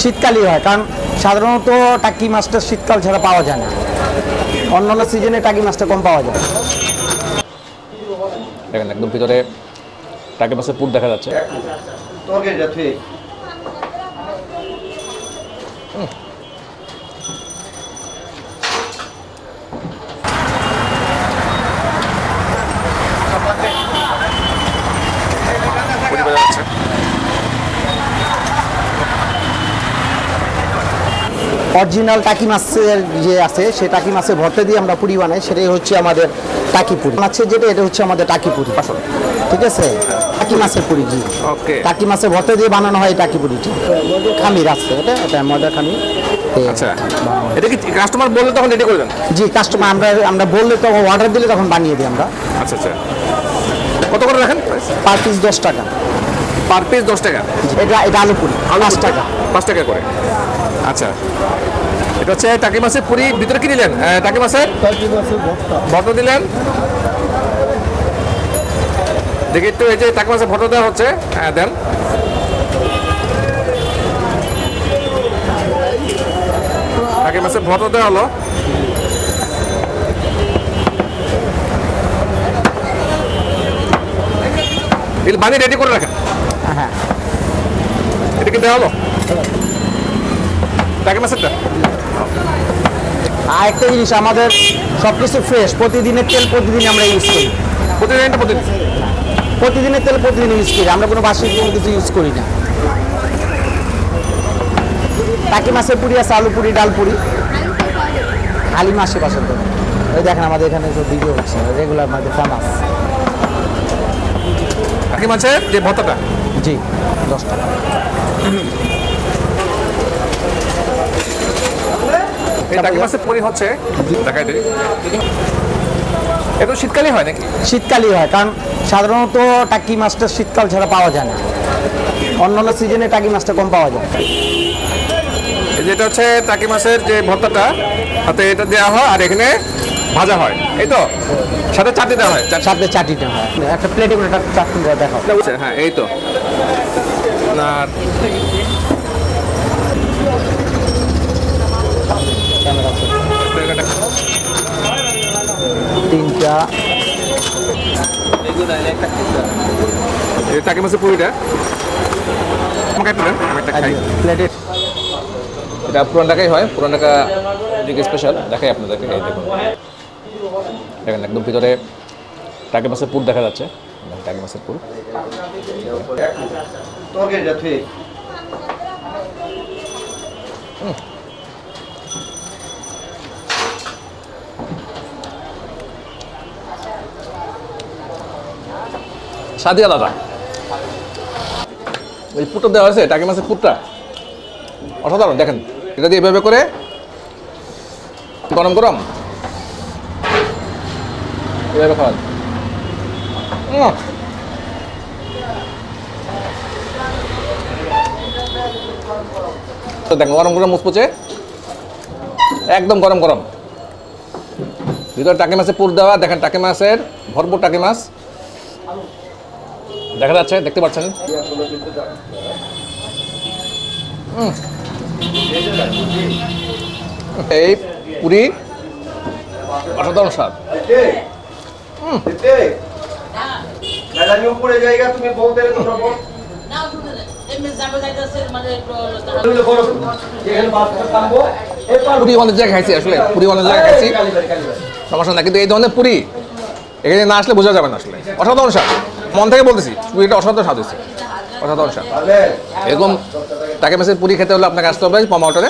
শীতকালই হয় কারণ সাধারণত টাকি মাছটা শীতকাল ছাড়া পাওয়া যায় না। অন্যান্য সিজনে টাকি মাছটা কম পাওয়া যায়। দেখেন একদম ভিতরে টাকি মাছের পুর দেখা যাচ্ছে তরকারিটা ঠিক পুরি বোঝা যাচ্ছে অরিজিনাল টাকি মাছের যে আছে সেই টাকি মাছের ভর্তা দিয়ে আমরা পুরি বানাই সেটাই হচ্ছে আমাদের টাকি পুরি। মাছের যেটা এটা হচ্ছে আমাদের টাকি পুরি ঠিক আছে? টাকি মাছের পুরি জি। ওকে। টাকি মাছের ভর্তা দিয়ে বানানো হয় টাকি পুরিটি খামির আছে এটা? এটা ময়দা খামির। আচ্ছা। এটা কি কাস্টমার বললে তখন রেডি করে দেন জি কাস্টমার আমরা আমরা বললে তখন অর্ডার দিলে তখন বানিয়ে দিই আমরা। আচ্ছা আচ্ছা। কত করে রাখেন? পার পিস দশ টাকা। পার পিস দশ টাকা? এটা এটা আলু পুরি টাকা। পাঁচ টাকা করে। আচ্ছা। এটা হচ্ছে টাকি মাছের পুরি ভিতরে কি দিলেন? টাকি মাছের? ভর্তা। দিলেন? দেখি একটু এই যে টাকি মাছের ভর্তা দেওয়া হচ্ছে। হ্যাঁ দেন। টাকি মাছের ভর্তা দেওয়া হলো। বানিয়ে রেডি করে রাখেন। হ্যাঁ। এটা কি দেওয়া হলো? টাকি মাছেরটা আর একটা জিনিস আমাদের সব কিছু ফ্রেশ প্রতিদিনের তেল প্রতিদিন আমরা ইউজ করি। প্রতিদিনটা প্রতিদিন? প্রতিদিনের তেল প্রতিদিন ইউজ করি। আমরা কোনো বাসি কোনো কিছু ইউজ করি না। টাকি মাছের পুরি আছে আলু পুরি ডাল পুরি। হালিম আশেপাশের তো ওই দেখেন আমাদের এখানে সব ভিডিও হচ্ছে রেগুলার আমাদের ফেমাস টাকি মাছের যে ভর্তাটা? জি দশ টাকা। এই টাকি মাছের পরি হচ্ছে। দেখাই দিই। এটা শীতকালে হয় নাকি? শীতকালই হয় কারণ সাধারণত টাকি মাছটা শীতকাল ছাড়া পাওয়া যায় না। অন্যান্য সিজনে টাকি মাছটা কম পাওয়া যায়। যেটা হচ্ছে টাকি মাছের যে ভর্তাটা হাতে এটা দেওয়া হয় আর এখানে ভাজা হয়। এই তো? সাথে চাটনি দেওয়া হয়। চাটনি সাথে চাটিটা হয়। একটা প্লেটে করে একটা চাটনি দেখাও। আচ্ছা, হ্যাঁ এই তো। টাকি মাছের পুরিটা। আমাকে একটু আমি একটা খাই। প্লেটে এটা পুরান ঢাকাই হয় পুরান ঢাকা দিকে স্পেশাল দেখাই আপনাদেরকে এই দেখুন। দেখেন একদম ভিতরে টাকি মাছের পুর দেখা যাচ্ছে। টাকি মাছের পুর। তরকারিটা সাদিয়া দাদা। এই পুরটা দেওয়া হয়েছে টাকি মাছের পুরটা অসাধারণ, দেখেন। এটা দিয়ে এভাবে করে গরম গরম। এভাবে। তো দেখেন, গরম গরম মুচপুচে একদম গরম গরম। ভিতরে টাকি মাছের পুর দেওয়া, দেখেন টাকি মাছের, ভরপুর টাকি মাছ। দেখা যাচ্ছে, দেখতে পাচ্ছেন। এই পুরি, অসাধারণ স্বাদ। উপরে জায়গা তুমি পুরি অনেক জায়গায় খাইছি আসলে, পুরি অনেক জায়গায় খাইছি। সমস্যা না কিন্তু এই ধরনের পুরি, এখানে না আসলে বোঝা যাবে না আসলে। অসাধারণ স্বাদ। মন থেকে বলতেছি পুরিটা অসাধ্য স্বাদ হয়েছে। অসাধারণ স্বাদ। এরকম তাকে মেসেজ পুরী খেতে হলে আপনাকে আসতে হবে পমা হোটেলে